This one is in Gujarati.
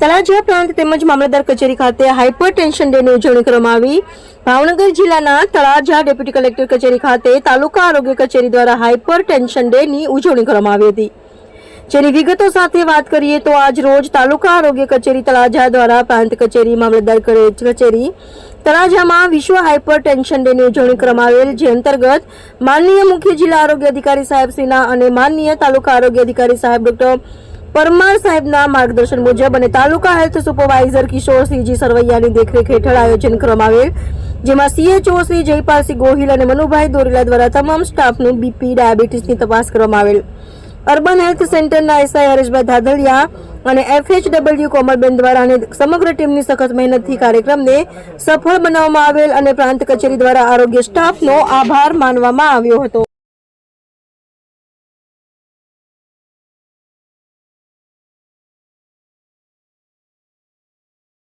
તળાજા પ્રાંત તેમજ મામલતદાર કચેરી ખાતે હાઇપર ટેન્શન ડેની ઉજવણી કરવામાં આવી. ભાવનગર જિલ્લાના તળાજા ડેપ્યુટી કલેક્ટર કચેરી ખાતે તાલુકા આરોગ્ય કચેરી દ્વારા હાઇપર ટેન્શન ડેની ઉજવણી કરવામાં આવી હતી. જેની વિગતો સાથે વાત કરીએ તો આજ રોજ તાલુકા આરોગ્ય કચેરી તળાજા દ્વારા પ્રાંત કચેરી મામલતદાર કચેરી તળાજામાં વિશ્વ હાઇપર ટેન્શન ડેની ઉજવણી કરવામાં આવેલ, જે અંતર્ગત માનનીય મુખ્ય જિલ્લા આરોગ્ય અધિકારી સાહેબ સિન્હા અને માનનીય તાલુકા આરોગ્ય અધિકારી સાહેબ ડોક્ટર પરમાર સાહેબના માર્ગદર્શન મુજબ અને તાલુકા હેલ્થ સુપરવાઇઝર કિશોરસિંહજી સરવૈયાની દેખરેખ હેઠળ આયોજન કરવામાં આવેલ, જેમાં સીએચઓ શ્રી જયપાલસિંહ ગોહિલ અને મનુભાઈ દોરેલા દ્વારા તમામ સ્ટાફનું બીપી ડાયાબિટીસની તપાસ કરવામાં આવેલ. અર્બન હેલ્થ સેન્ટરના એસઆઈ હરેશભાઈ ધાધલિયા અને એફએચડબલ્યુ કોમલબેન દ્વારા અને સમગ્ર ટીમની સખત મહેનતથી કાર્યક્રમને સફળ બનાવવામાં આવેલ અને પ્રાંત કચેરી દ્વારા આરોગ્ય સ્ટાફનો આભાર માનવામાં આવ્યો હતો.